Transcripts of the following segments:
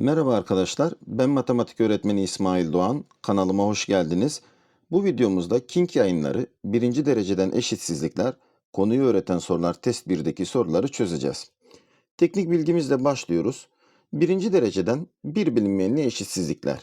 Merhaba arkadaşlar, ben matematik öğretmeni İsmail Doğan. Kanalıma hoş geldiniz. Bu videomuzda King yayınları birinci dereceden eşitsizlikler, konuyu öğreten sorular test 1'deki soruları çözeceğiz. Teknik bilgimizle başlıyoruz. Birinci dereceden bir bilinmeyenli eşitsizlikler.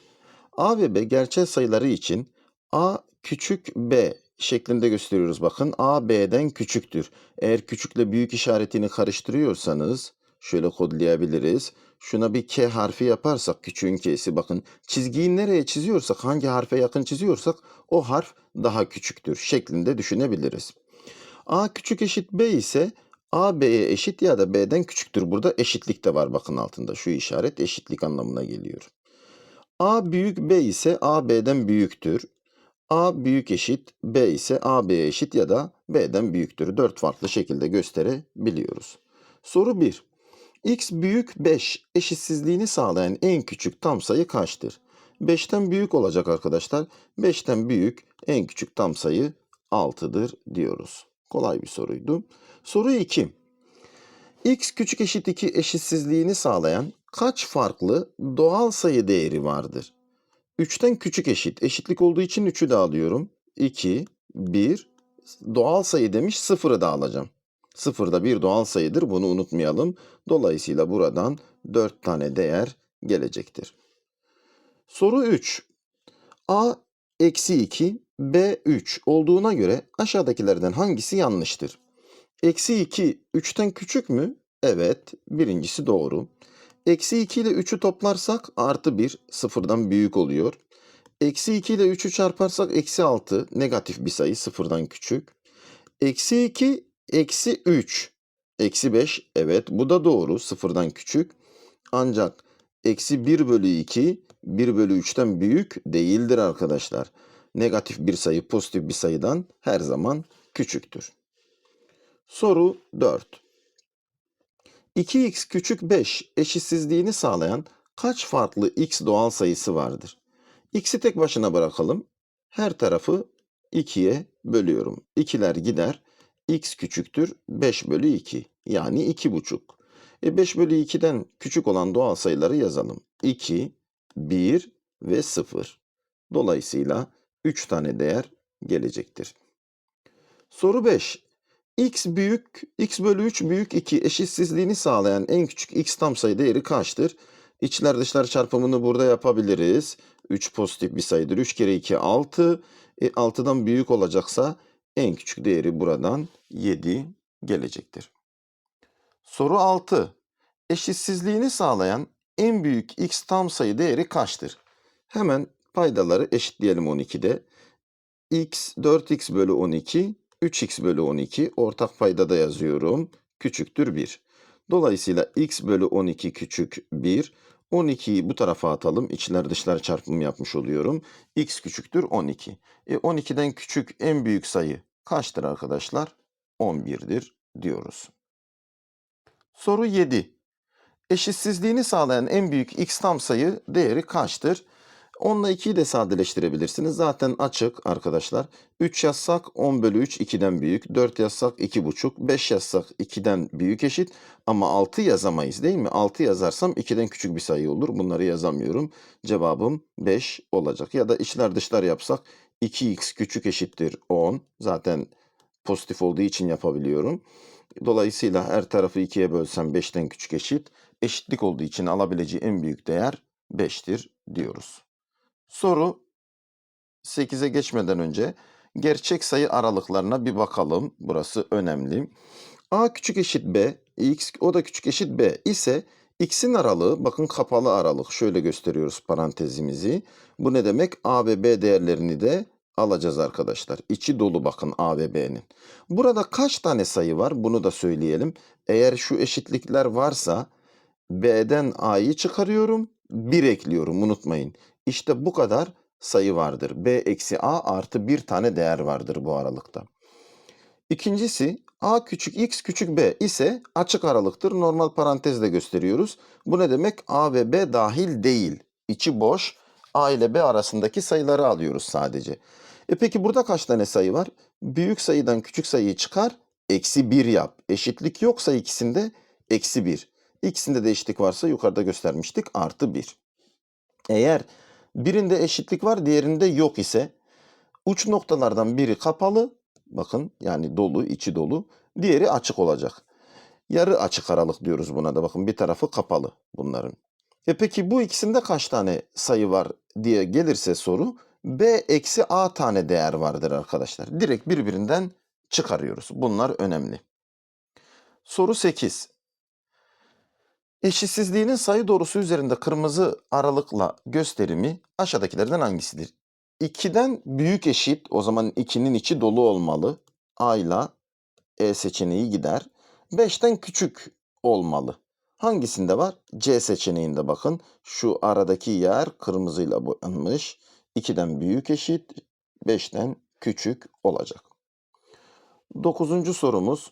A ve B gerçel sayıları için A küçük B şeklinde gösteriyoruz bakın. A B'den küçüktür. Eğer küçükle büyük işaretini karıştırıyorsanız şöyle kodlayabiliriz. Şuna bir K harfi yaparsak küçüğün K'si bakın. Çizgiyi nereye çiziyorsak hangi harfe yakın çiziyorsak o harf daha küçüktür şeklinde düşünebiliriz. A küçük eşit B ise A B'ye eşit ya da B'den küçüktür. Burada eşitlik de var bakın altında. Şu işaret eşitlik anlamına geliyor. A büyük B ise A B'den büyüktür. A büyük eşit B ise A B'ye eşit ya da B'den büyüktür. Dört farklı şekilde gösterebiliyoruz. Soru 1. X büyük 5 eşitsizliğini sağlayan en küçük tam sayı kaçtır? 5'ten büyük olacak arkadaşlar. 5'ten büyük en küçük tam sayı 6'dır diyoruz. Kolay bir soruydu. Soru 2. X küçük eşit 2 eşitsizliğini sağlayan kaç farklı doğal sayı değeri vardır? 3'ten küçük eşit. Eşitlik olduğu için 3'ü de alıyorum. 2, 1, doğal sayı demiş 0'ı da alacağım. 0 da bir doğal sayıdır bunu unutmayalım. Dolayısıyla buradan 4 tane değer gelecektir. Soru 3. A eksi 2, B 3 olduğuna göre aşağıdakilerden hangisi yanlıştır? Eksi 2 3'ten küçük mü? Evet birincisi doğru. Eksi 2 ile 3'ü toplarsak artı 1 sıfırdan büyük oluyor. Eksi 2 ile 3'ü çarparsak eksi 6 negatif bir sayı sıfırdan küçük. Eksi 2 eksi 3 eksi 5 evet bu da doğru sıfırdan küçük. Ancak eksi 1 bölü 2 1 bölü 3'ten büyük değildir arkadaşlar. Negatif bir sayı pozitif bir sayıdan her zaman küçüktür. Soru 4. 2x küçük 5 eşitsizliğini sağlayan kaç farklı x doğal sayısı vardır? x'i tek başına bırakalım. Her tarafı 2'ye bölüyorum. 2'ler gider. X küçüktür 5 bölü 2 yani 2,5. E 5 bölü 2'den küçük olan doğal sayıları yazalım. 2, 1 ve 0. Dolayısıyla 3 tane değer gelecektir. Soru 5 x büyük, x bölü 3 büyük 2 eşitsizliğini sağlayan en küçük x tam sayı değeri kaçtır? İçler dışlar çarpımını burada yapabiliriz. 3 pozitif bir sayıdır. 3 kere 2 6. E, 6'dan büyük olacaksa en küçük değeri buradan 7 gelecektir. Soru 6. Eşitsizliğini sağlayan en büyük x tam sayı değeri kaçtır? Hemen paydaları eşitleyelim 12'de. x 4x bölü 12 3x bölü 12 ortak paydada yazıyorum. Küçüktür 1. Dolayısıyla x bölü 12 küçük 1. 12'yi bu tarafa atalım. İçler dışlar çarpımı yapmış oluyorum. x küçüktür 12. E 12'den küçük en büyük sayı kaçtır arkadaşlar? 11'dir diyoruz. Soru 7. Eşitsizliğini sağlayan en büyük x tam sayı değeri kaçtır? 10 ile 2'yi de sadeleştirebilirsiniz. Zaten açık arkadaşlar. 3 yazsak 10 bölü 3 2'den büyük. 4 yazsak 2,5. 5 yazsak 2'den büyük eşit. Ama 6 yazamayız değil mi? 6 yazarsam 2'den küçük bir sayı olur. Bunları yazamıyorum. Cevabım 5 olacak. Ya da içler dışlar yapsak 2x küçük eşittir 10. Zaten pozitif olduğu için yapabiliyorum. Dolayısıyla her tarafı 2'ye bölsem 5'ten küçük eşit. Eşitlik olduğu için alabileceği en büyük değer 5'tir diyoruz. Soru 8'e geçmeden önce gerçek sayı aralıklarına bir bakalım. Burası önemli. A küçük eşit B, x o da küçük eşit B ise x'in aralığı bakın kapalı aralık. Şöyle gösteriyoruz parantezimizi. Bu ne demek? A ve B değerlerini de alacağız arkadaşlar. İçi dolu bakın A ve B'nin. Burada kaç tane sayı var? Bunu da söyleyelim. Eğer şu eşitlikler varsa B'den A'yı çıkarıyorum. 1 ekliyorum unutmayın. İşte bu kadar sayı vardır. B eksi A artı bir tane değer vardır bu aralıkta. İkincisi A küçük X küçük B ise açık aralıktır. Normal parantezle gösteriyoruz. Bu ne demek? A ve B dahil değil. İçi boş. A ile B arasındaki sayıları alıyoruz sadece. E peki burada kaç tane sayı var? Büyük sayıdan küçük sayıyı çıkar. Eksi 1 yap. Eşitlik yoksa ikisinde eksi 1. İkisinde de eşitlik varsa yukarıda göstermiştik artı 1. Eğer birinde eşitlik var diğerinde yok ise uç noktalardan biri kapalı bakın yani dolu içi dolu diğeri açık olacak. Yarı açık aralık diyoruz buna da bakın bir tarafı kapalı bunların. E peki bu ikisinde kaç tane sayı var diye gelirse soru b eksi a tane değer vardır arkadaşlar. Direkt birbirinden çıkarıyoruz. Bunlar önemli. Soru 8. Eşitsizliğinin sayı doğrusu üzerinde kırmızı aralıkla gösterimi aşağıdakilerden hangisidir? 2'den büyük eşit o zaman 2'nin içi dolu olmalı. A ile E seçeneği gider. 5'ten küçük olmalı. Hangisinde var? C seçeneğinde bakın. Şu aradaki yer kırmızıyla boyanmış. 2'den büyük eşit, 5'ten küçük olacak. Dokuzuncu sorumuz.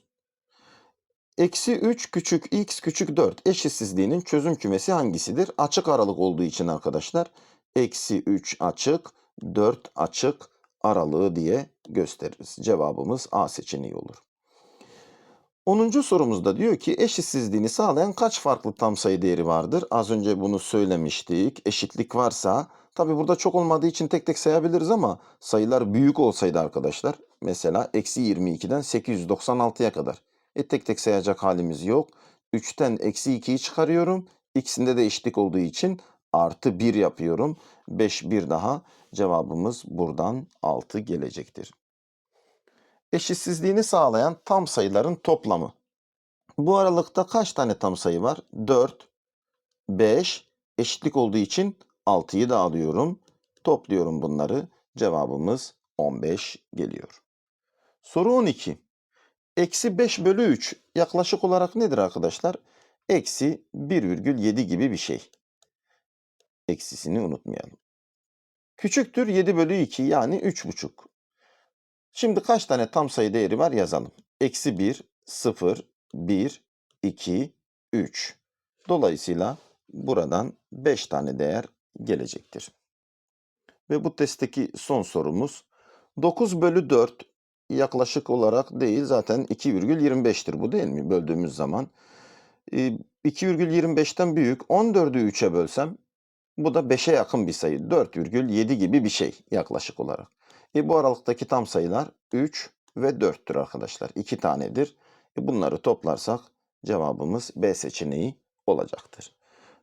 Eksi 3 küçük x küçük 4 eşitsizliğinin çözüm kümesi hangisidir? Açık aralık olduğu için arkadaşlar. Eksi 3 açık, 4 açık aralığı diye gösteririz. Cevabımız A seçeneği olur. 10. sorumuzda diyor ki eşitsizliğini sağlayan kaç farklı tam sayı değeri vardır? Az önce bunu söylemiştik. Eşitlik varsa tabi burada çok olmadığı için tek tek sayabiliriz ama sayılar büyük olsaydı arkadaşlar mesela eksi 22'den 896'ya kadar. E tek tek sayacak halimiz yok. 3'ten eksi 2'yi çıkarıyorum. İkisinde de eşitlik olduğu için artı 1 yapıyorum. 5 bir daha cevabımız buradan 6 gelecektir eşitsizliğini sağlayan tam sayıların toplamı. Bu aralıkta kaç tane tam sayı var? 4, 5, eşitlik olduğu için 6'yı da alıyorum. Topluyorum bunları. Cevabımız 15 geliyor. Soru 12. Eksi 5 bölü 3 yaklaşık olarak nedir arkadaşlar? Eksi 1,7 gibi bir şey. Eksisini unutmayalım. Küçüktür 7 bölü 2 yani 3,5. Şimdi kaç tane tam sayı değeri var yazalım. Eksi 1, 0, 1, 2, 3. Dolayısıyla buradan 5 tane değer gelecektir. Ve bu testteki son sorumuz 9 bölü 4 yaklaşık olarak değil zaten 2,25'tir bu değil mi böldüğümüz zaman. 2,25'ten büyük 14'ü 3'e bölsem bu da 5'e yakın bir sayı. 4,7 gibi bir şey yaklaşık olarak. E bu aralıktaki tam sayılar 3 ve 4'tür arkadaşlar. 2 tanedir. E bunları toplarsak cevabımız B seçeneği olacaktır.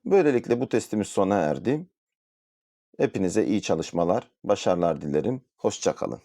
Böylelikle bu testimiz sona erdi. Hepinize iyi çalışmalar, başarılar dilerim. Hoşçakalın.